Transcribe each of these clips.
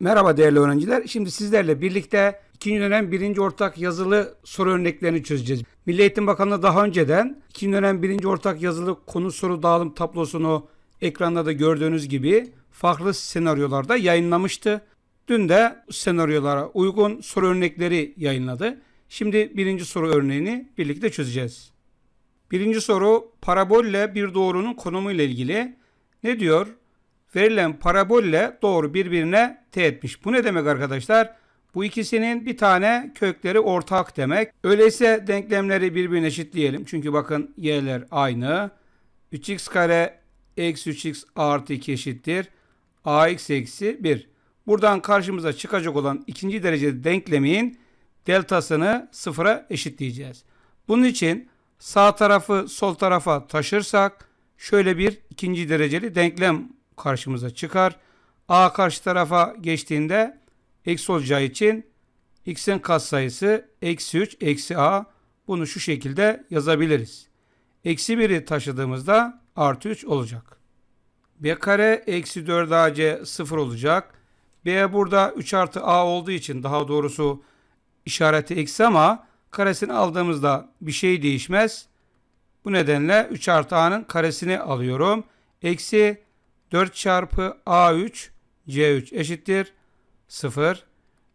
Merhaba değerli öğrenciler. Şimdi sizlerle birlikte ikinci dönem birinci ortak yazılı soru örneklerini çözeceğiz. Milli Eğitim Bakanlığı daha önceden ikinci dönem birinci ortak yazılı konu soru dağılım tablosunu ekranda da gördüğünüz gibi farklı senaryolarda yayınlamıştı. Dün de senaryolara uygun soru örnekleri yayınladı. Şimdi birinci soru örneğini birlikte çözeceğiz. Birinci soru parabolle bir doğrunun konumu ile ilgili. Ne diyor? Verilen parabolle doğru birbirine teğetmiş. Bu ne demek arkadaşlar? Bu ikisinin bir tane kökleri ortak demek. Öyleyse denklemleri birbirine eşitleyelim. Çünkü bakın y'ler aynı. 3x kare eksi 3x artı 2 eşittir. ax eksi 1. Buradan karşımıza çıkacak olan ikinci dereceli denklemin deltasını sıfıra eşitleyeceğiz. Bunun için sağ tarafı sol tarafa taşırsak şöyle bir ikinci dereceli denklem karşımıza çıkar. A karşı tarafa geçtiğinde eksi olacağı için x'in katsayısı eksi 3 eksi a bunu şu şekilde yazabiliriz. Eksi 1'i taşıdığımızda artı 3 olacak. b kare eksi 4ac 0 olacak. b burada 3 artı a olduğu için daha doğrusu işareti eksi ama karesini aldığımızda bir şey değişmez. Bu nedenle 3 artı a'nın karesini alıyorum. Eksi 4 çarpı a3 c3 eşittir 0.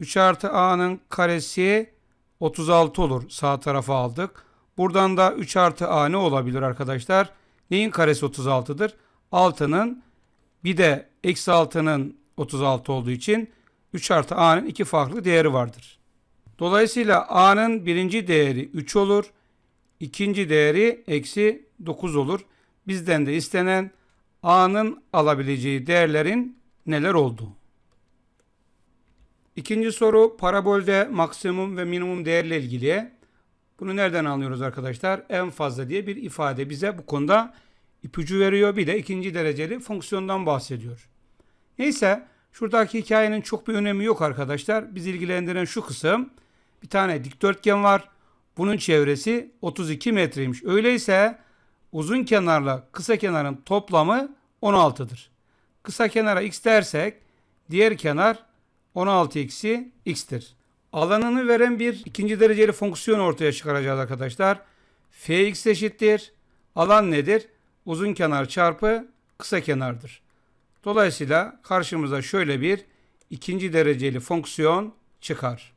3 artı a'nın karesi 36 olur. Sağ tarafa aldık. Buradan da 3 artı a ne olabilir arkadaşlar? Neyin karesi 36'dır? 6'nın bir de eksi 6'nın 36 olduğu için 3 artı a'nın iki farklı değeri vardır. Dolayısıyla a'nın birinci değeri 3 olur. ikinci değeri eksi 9 olur. Bizden de istenen a'nın alabileceği değerlerin neler olduğu. İkinci soru parabolde maksimum ve minimum değerle ilgili. Bunu nereden anlıyoruz arkadaşlar? En fazla diye bir ifade bize bu konuda ipucu veriyor. Bir de ikinci dereceli fonksiyondan bahsediyor. Neyse şuradaki hikayenin çok bir önemi yok arkadaşlar. Bizi ilgilendiren şu kısım. Bir tane dikdörtgen var. Bunun çevresi 32 metreymiş. Öyleyse uzun kenarla kısa kenarın toplamı 16'dır. Kısa kenara x dersek diğer kenar 16 eksi x'tir. Alanını veren bir ikinci dereceli fonksiyon ortaya çıkaracağız arkadaşlar. fx eşittir. Alan nedir? Uzun kenar çarpı kısa kenardır. Dolayısıyla karşımıza şöyle bir ikinci dereceli fonksiyon çıkar.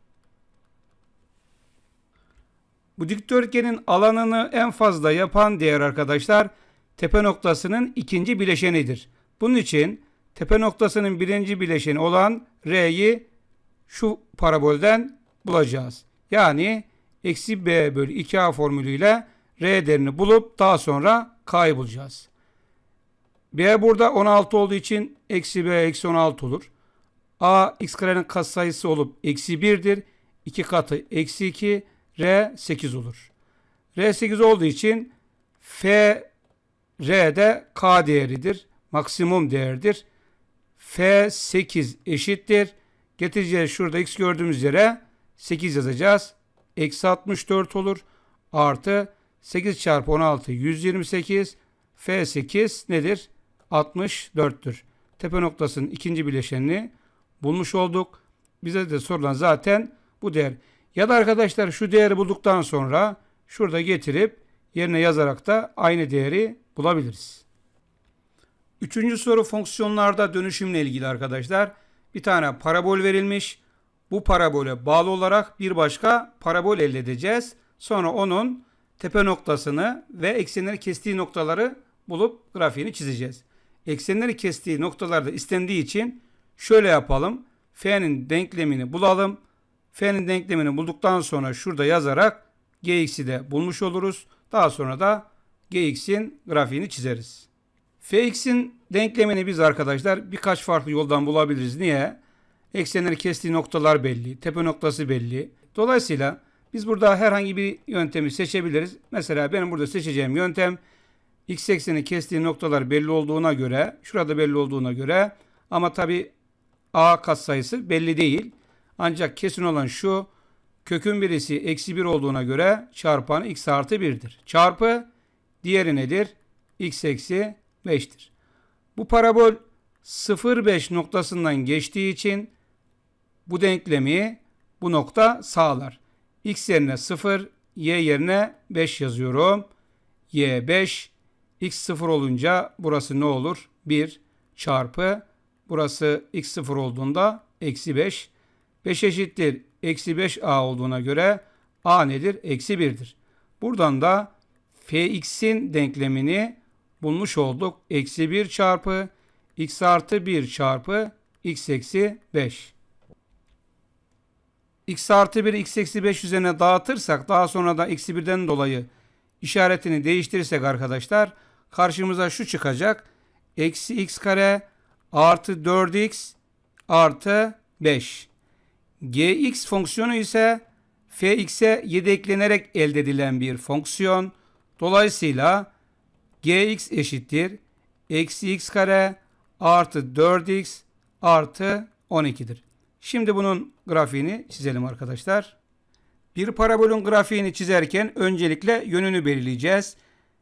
Bu dikdörtgenin alanını en fazla yapan değer arkadaşlar tepe noktasının ikinci bileşenidir. Bunun için tepe noktasının birinci bileşeni olan R'yi şu parabolden bulacağız. Yani eksi B bölü 2A formülüyle R değerini bulup daha sonra K'yı bulacağız. B burada 16 olduğu için eksi B eksi 16 olur. A x karenin katsayısı olup eksi 1'dir. 2 katı eksi 2 R 8 olur. R 8 olduğu için F R de K değeridir. Maksimum değerdir. F 8 eşittir. Getireceğiz şurada x gördüğümüz yere 8 yazacağız. Eksi 64 olur. Artı 8 çarpı 16 128. F 8 nedir? 64'tür. Tepe noktasının ikinci bileşenini bulmuş olduk. Bize de sorulan zaten bu değer. Ya da arkadaşlar şu değeri bulduktan sonra şurada getirip yerine yazarak da aynı değeri bulabiliriz. Üçüncü soru fonksiyonlarda dönüşümle ilgili arkadaşlar. Bir tane parabol verilmiş. Bu parabole bağlı olarak bir başka parabol elde edeceğiz. Sonra onun tepe noktasını ve eksenleri kestiği noktaları bulup grafiğini çizeceğiz. Eksenleri kestiği noktalarda istendiği için şöyle yapalım. F'nin denklemini bulalım. F'nin denklemini bulduktan sonra şurada yazarak Gx'i de bulmuş oluruz. Daha sonra da Gx'in grafiğini çizeriz. Fx'in denklemini biz arkadaşlar birkaç farklı yoldan bulabiliriz. Niye? Eksenleri kestiği noktalar belli, tepe noktası belli. Dolayısıyla biz burada herhangi bir yöntemi seçebiliriz. Mesela benim burada seçeceğim yöntem x ekseni kestiği noktalar belli olduğuna göre, şurada belli olduğuna göre ama tabi a katsayısı belli değil. Ancak kesin olan şu kökün birisi eksi 1 olduğuna göre çarpanı x artı 1'dir. Çarpı diğeri nedir? x eksi 5'tir. Bu parabol 0,5 noktasından geçtiği için bu denklemi bu nokta sağlar. x yerine 0, y yerine 5 yazıyorum. y 5, x 0 olunca burası ne olur? 1 çarpı burası x 0 olduğunda eksi 5. 5 eşittir eksi 5a olduğuna göre a nedir? Eksi 1'dir. Buradan da fx'in denklemini bulmuş olduk. Eksi 1 çarpı x artı 1 çarpı x eksi 5. x artı 1 x eksi 5 üzerine dağıtırsak daha sonra da eksi 1'den dolayı işaretini değiştirirsek arkadaşlar karşımıza şu çıkacak. Eksi x kare artı 4x artı 5. gx fonksiyonu ise fx'e 7 eklenerek elde edilen bir fonksiyon. Dolayısıyla gx eşittir. Eksi x kare artı 4x artı 12'dir. Şimdi bunun grafiğini çizelim arkadaşlar. Bir parabolün grafiğini çizerken öncelikle yönünü belirleyeceğiz.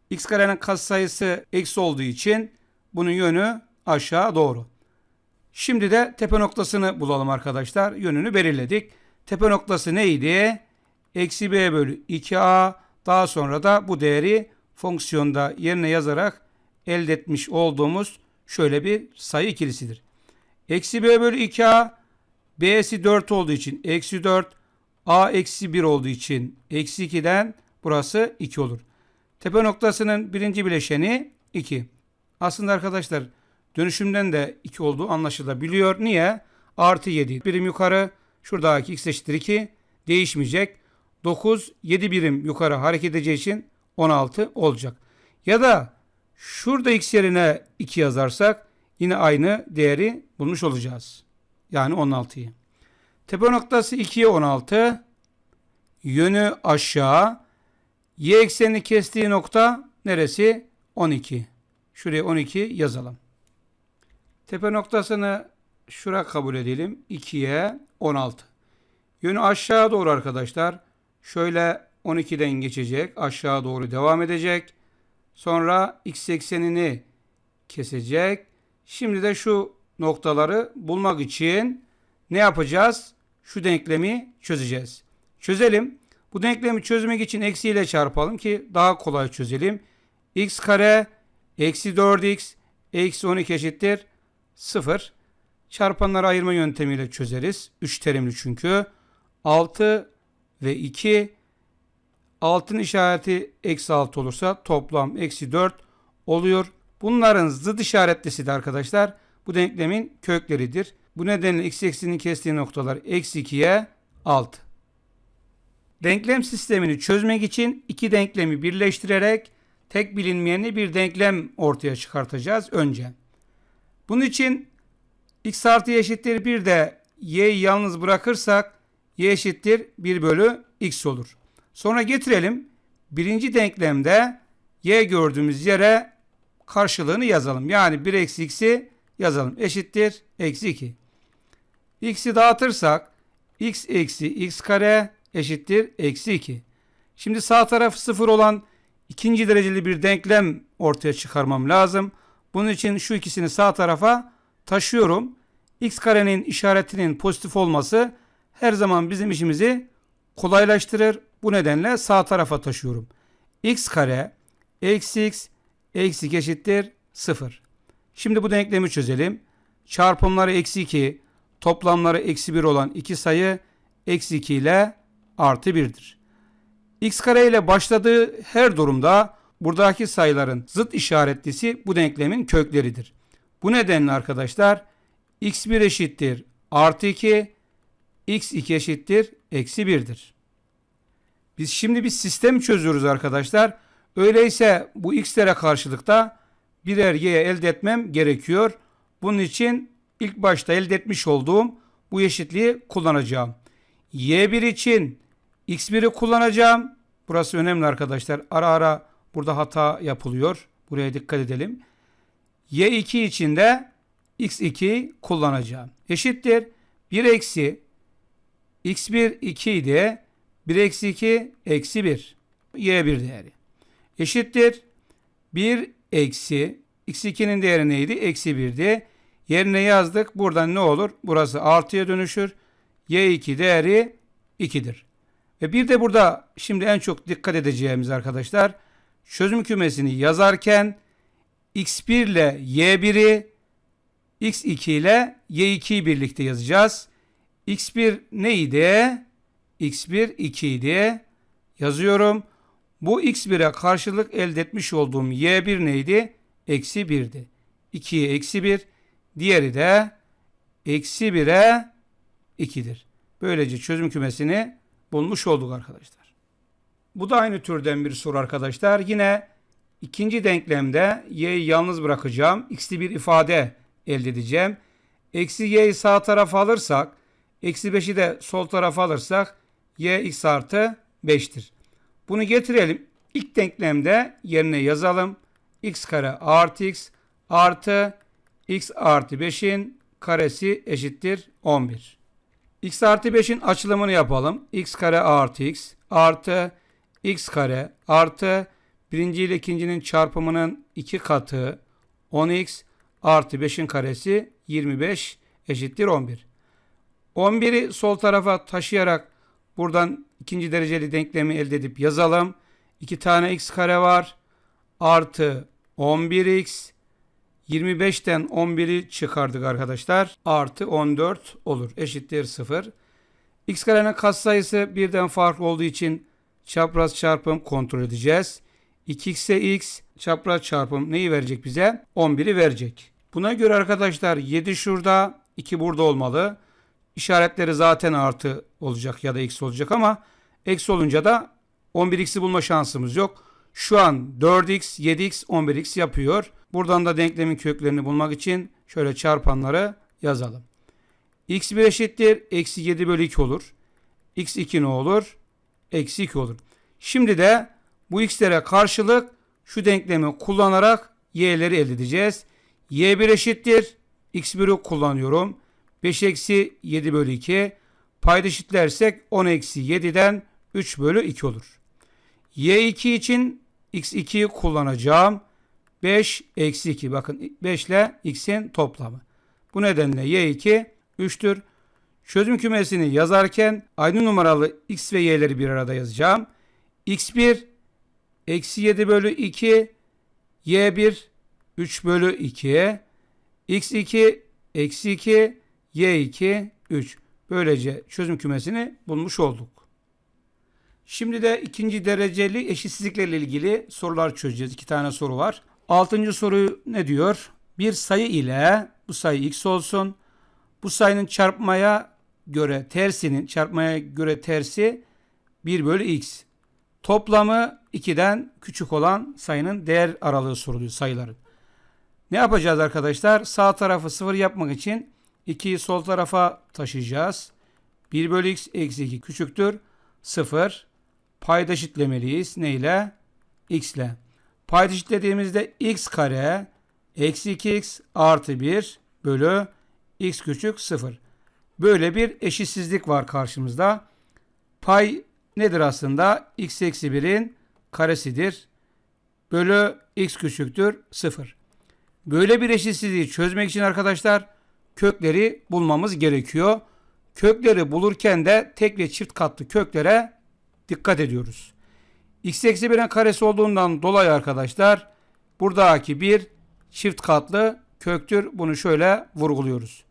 x karenin katsayısı eksi olduğu için bunun yönü aşağı doğru. Şimdi de tepe noktasını bulalım arkadaşlar. Yönünü belirledik. Tepe noktası neydi? Eksi b bölü 2a. Daha sonra da bu değeri fonksiyonda yerine yazarak elde etmiş olduğumuz şöyle bir sayı ikilisidir. Eksi b bölü 2a b'si 4 olduğu için eksi 4 a eksi 1 olduğu için eksi 2'den burası 2 olur. Tepe noktasının birinci bileşeni 2. Aslında arkadaşlar dönüşümden de 2 olduğu anlaşılabiliyor. Niye? Artı 7 birim yukarı şuradaki x eşittir 2 değişmeyecek. 9 7 birim yukarı hareket edeceği için 16 olacak. Ya da şurada x yerine 2 yazarsak yine aynı değeri bulmuş olacağız. Yani 16'yı. Tepe noktası 2'ye 16. Yönü aşağı. Y eksenini kestiği nokta neresi? 12. Şuraya 12 yazalım. Tepe noktasını şura kabul edelim. 2'ye 16. Yönü aşağı doğru arkadaşlar. Şöyle 12'den geçecek. Aşağı doğru devam edecek. Sonra x eksenini kesecek. Şimdi de şu noktaları bulmak için ne yapacağız? Şu denklemi çözeceğiz. Çözelim. Bu denklemi çözmek için eksiyle çarpalım ki daha kolay çözelim. x kare eksi 4x eksi 12 eşittir 0. Çarpanları ayırma yöntemiyle çözeriz. 3 terimli çünkü. 6 ve 2 altın işareti eksi 6 olursa toplam eksi 4 oluyor. Bunların zıt işaretlisi de arkadaşlar bu denklemin kökleridir. Bu nedenle x eksinin kestiği noktalar eksi 2'ye 6. Denklem sistemini çözmek için iki denklemi birleştirerek tek bilinmeyenli bir denklem ortaya çıkartacağız önce. Bunun için x artı y eşittir 1 de y'yi yalnız bırakırsak y eşittir 1 bölü x olur. Sonra getirelim. Birinci denklemde y gördüğümüz yere karşılığını yazalım. Yani 1 eksi x'i yazalım. Eşittir eksi 2. x'i dağıtırsak x eksi x kare eşittir eksi 2. Şimdi sağ tarafı 0 olan ikinci dereceli bir denklem ortaya çıkarmam lazım. Bunun için şu ikisini sağ tarafa taşıyorum. x karenin işaretinin pozitif olması her zaman bizim işimizi kolaylaştırır. Bu nedenle sağ tarafa taşıyorum. x kare eksi x eksi eşittir 0. Şimdi bu denklemi çözelim. Çarpımları eksi 2, toplamları eksi 1 olan iki sayı eksi 2 ile artı 1'dir. x kare ile başladığı her durumda buradaki sayıların zıt işaretlisi bu denklemin kökleridir. Bu nedenle arkadaşlar x1 eşittir artı 2, x2 eşittir eksi 1'dir. Biz şimdi bir sistem çözüyoruz arkadaşlar. Öyleyse bu x'lere karşılıkta birer y elde etmem gerekiyor. Bunun için ilk başta elde etmiş olduğum bu eşitliği kullanacağım. y1 için x1'i kullanacağım. Burası önemli arkadaşlar. Ara ara burada hata yapılıyor. Buraya dikkat edelim. y2 için de x2 kullanacağım. Eşittir. 1 eksi x1 2 idi. 1 eksi 2 eksi 1. y1 değeri. Eşittir. 1 eksi x2'nin değeri neydi? Eksi 1'di. Yerine yazdık. Buradan ne olur? Burası artıya dönüşür. y2 değeri 2'dir. Ve bir de burada şimdi en çok dikkat edeceğimiz arkadaşlar çözüm kümesini yazarken x1 ile y1'i x2 ile y2'yi birlikte yazacağız. x1 neydi? x1 2 idi. Yazıyorum. Bu x1'e karşılık elde etmiş olduğum y1 neydi? Eksi 1'di. 2'ye eksi 1. Diğeri de eksi 1'e 2'dir. Böylece çözüm kümesini bulmuş olduk arkadaşlar. Bu da aynı türden bir soru arkadaşlar. Yine ikinci denklemde y'yi yalnız bırakacağım. x'li bir ifade elde edeceğim. Eksi y'yi sağ tarafa alırsak, eksi 5'i de sol tarafa alırsak y x artı 5'tir. Bunu getirelim. İlk denklemde yerine yazalım. x kare artı x artı x artı 5'in karesi eşittir 11. x artı 5'in açılımını yapalım. x kare artı x artı x kare artı birinci ile ikincinin çarpımının iki katı 10x artı 5'in karesi 25 eşittir 11. 11'i sol tarafa taşıyarak buradan ikinci dereceli denklemi elde edip yazalım. 2 tane x kare var. Artı 11x 25'ten 11'i çıkardık arkadaşlar. Artı 14 olur. Eşittir 0. x karenin katsayısı birden farklı olduğu için çapraz çarpım kontrol edeceğiz. 2x'e x çapraz çarpım neyi verecek bize? 11'i verecek. Buna göre arkadaşlar 7 şurada 2 burada olmalı. İşaretleri zaten artı olacak ya da eksi olacak ama eksi olunca da 11x'i bulma şansımız yok. Şu an 4x, 7x, 11x yapıyor. Buradan da denklemin köklerini bulmak için şöyle çarpanları yazalım. x1 eşittir. Eksi 7 bölü 2 olur. x2 ne olur? Eksi 2 olur. Şimdi de bu x'lere karşılık şu denklemi kullanarak y'leri elde edeceğiz. y1 eşittir. x1'i kullanıyorum. 5 eksi 7 bölü 2. Payda eşitlersek 10 eksi 7'den 3 bölü 2 olur. y2 için x2'yi kullanacağım. 5 eksi 2. Bakın 5 ile x'in toplamı. Bu nedenle y2 3'tür. Çözüm kümesini yazarken aynı numaralı x ve y'leri bir arada yazacağım. x1 eksi 7 bölü 2 y1 3 bölü 2 x2 eksi 2 y2 3. Böylece çözüm kümesini bulmuş olduk. Şimdi de ikinci dereceli eşitsizliklerle ilgili sorular çözeceğiz. İki tane soru var. Altıncı soru ne diyor? Bir sayı ile bu sayı x olsun. Bu sayının çarpmaya göre tersinin çarpmaya göre tersi 1 bölü x. Toplamı 2'den küçük olan sayının değer aralığı soruluyor sayıların. Ne yapacağız arkadaşlar? Sağ tarafı 0 yapmak için 2'yi sol tarafa taşıyacağız. 1 bölü x eksi 2 küçüktür. 0. Payda eşitlemeliyiz. Ne ile? x ile. Payda eşitlediğimizde x kare eksi 2x artı 1 bölü x küçük 0. Böyle bir eşitsizlik var karşımızda. Pay nedir aslında? x eksi 1'in karesidir. Bölü x küçüktür 0. Böyle bir eşitsizliği çözmek için arkadaşlar kökleri bulmamız gerekiyor. Kökleri bulurken de tek ve çift katlı köklere dikkat ediyoruz. x eksi 1'in karesi olduğundan dolayı arkadaşlar buradaki bir çift katlı köktür. Bunu şöyle vurguluyoruz.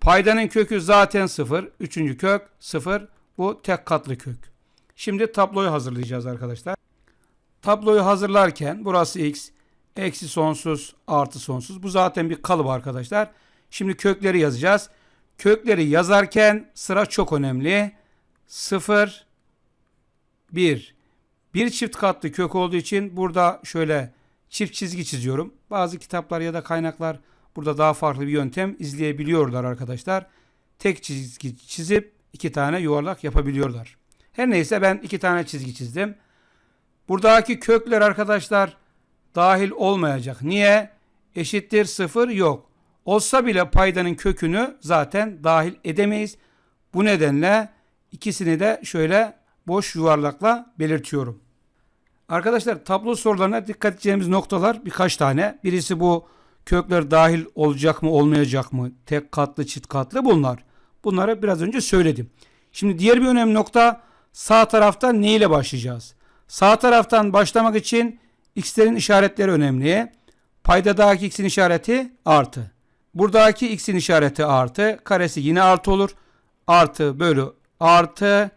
Paydanın kökü zaten 0. Üçüncü kök 0. Bu tek katlı kök. Şimdi tabloyu hazırlayacağız arkadaşlar. Tabloyu hazırlarken burası x, eksi sonsuz, artı sonsuz. Bu zaten bir kalıp arkadaşlar. Şimdi kökleri yazacağız. Kökleri yazarken sıra çok önemli. 0, 1. Bir çift katlı kök olduğu için burada şöyle çift çizgi çiziyorum. Bazı kitaplar ya da kaynaklar burada daha farklı bir yöntem izleyebiliyorlar arkadaşlar. Tek çizgi çizip iki tane yuvarlak yapabiliyorlar. Her neyse ben iki tane çizgi çizdim. Buradaki kökler arkadaşlar dahil olmayacak. Niye? Eşittir sıfır yok. Olsa bile paydanın kökünü zaten dahil edemeyiz. Bu nedenle ikisini de şöyle boş yuvarlakla belirtiyorum. Arkadaşlar tablo sorularına dikkat edeceğimiz noktalar birkaç tane. Birisi bu kökler dahil olacak mı olmayacak mı? Tek katlı çift katlı bunlar. Bunları biraz önce söyledim. Şimdi diğer bir önemli nokta sağ taraftan ne ile başlayacağız? Sağ taraftan başlamak için x'lerin işaretleri önemli. Paydadaki x'in işareti artı. Buradaki x'in işareti artı. Karesi yine artı olur. Artı bölü artı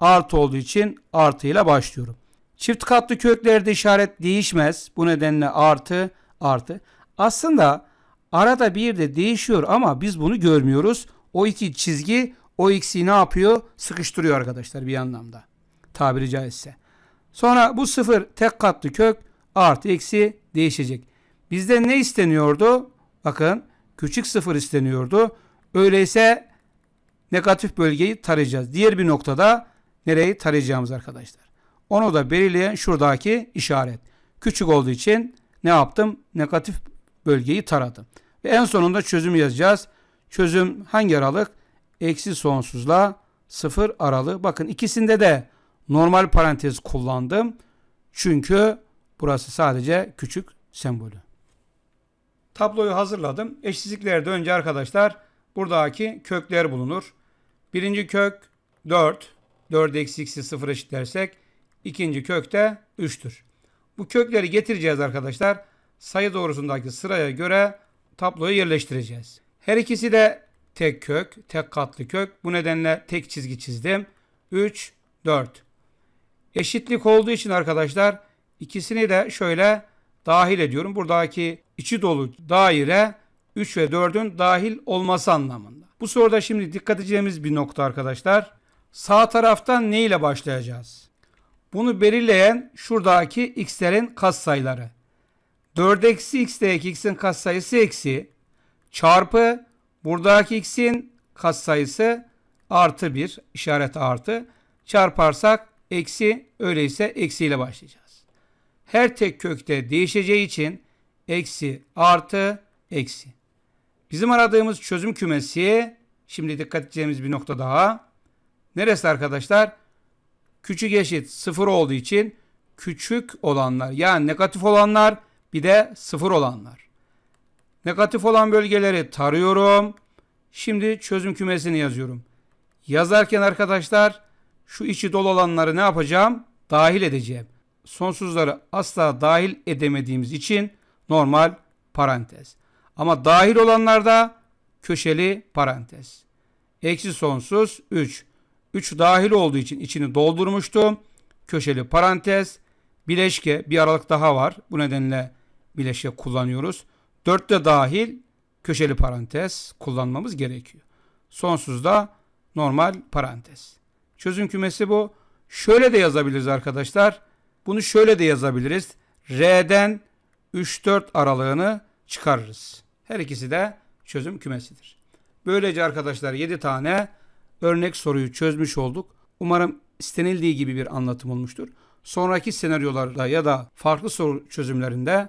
artı olduğu için artı ile başlıyorum. Çift katlı köklerde işaret değişmez. Bu nedenle artı artı. Aslında arada bir de değişiyor ama biz bunu görmüyoruz. O iki çizgi o x'i ne yapıyor? Sıkıştırıyor arkadaşlar bir anlamda. Tabiri caizse. Sonra bu sıfır tek katlı kök artı eksi değişecek. Bizden ne isteniyordu? Bakın küçük sıfır isteniyordu. Öyleyse negatif bölgeyi tarayacağız. Diğer bir noktada nereyi tarayacağımız arkadaşlar. Onu da belirleyen şuradaki işaret. Küçük olduğu için ne yaptım? Negatif bölgeyi taradım. Ve en sonunda çözüm yazacağız. Çözüm hangi aralık? Eksi sonsuzla sıfır aralığı. Bakın ikisinde de normal parantez kullandım. Çünkü burası sadece küçük sembolü. Tabloyu hazırladım. Eşsizliklerde önce arkadaşlar buradaki kökler bulunur. Birinci kök 4. 4 eksi x'i 0 eşitlersek ikinci kök de 3'tür. Bu kökleri getireceğiz arkadaşlar. Sayı doğrusundaki sıraya göre tabloyu yerleştireceğiz. Her ikisi de tek kök, tek katlı kök. Bu nedenle tek çizgi çizdim. 3, 4. Eşitlik olduğu için arkadaşlar ikisini de şöyle dahil ediyorum. Buradaki içi dolu daire 3 ve 4'ün dahil olması anlamında. Bu soruda şimdi dikkat edeceğimiz bir nokta arkadaşlar. Sağ taraftan ne ile başlayacağız? Bunu belirleyen şuradaki x'lerin katsayıları. 4 eksi x'teki x'in katsayısı eksi çarpı buradaki x'in katsayısı artı 1 işaret artı çarparsak eksi öyleyse eksiyle başlayacağız. Her tek kökte değişeceği için eksi artı eksi. Bizim aradığımız çözüm kümesi şimdi dikkat edeceğimiz bir nokta daha. Neresi arkadaşlar? Küçük eşit sıfır olduğu için küçük olanlar yani negatif olanlar bir de sıfır olanlar. Negatif olan bölgeleri tarıyorum. Şimdi çözüm kümesini yazıyorum. Yazarken arkadaşlar şu içi dolu olanları ne yapacağım? Dahil edeceğim. Sonsuzları asla dahil edemediğimiz için normal parantez. Ama dahil olanlarda köşeli parantez. Eksi sonsuz 3. 3 dahil olduğu için içini doldurmuştum. Köşeli parantez. Bileşke bir aralık daha var. Bu nedenle bileşke kullanıyoruz. 4 de dahil köşeli parantez kullanmamız gerekiyor. Sonsuzda normal parantez. Çözüm kümesi bu. Şöyle de yazabiliriz arkadaşlar. Bunu şöyle de yazabiliriz. R'den 3-4 aralığını çıkarırız. Her ikisi de çözüm kümesidir. Böylece arkadaşlar 7 tane örnek soruyu çözmüş olduk. Umarım istenildiği gibi bir anlatım olmuştur. Sonraki senaryolarda ya da farklı soru çözümlerinde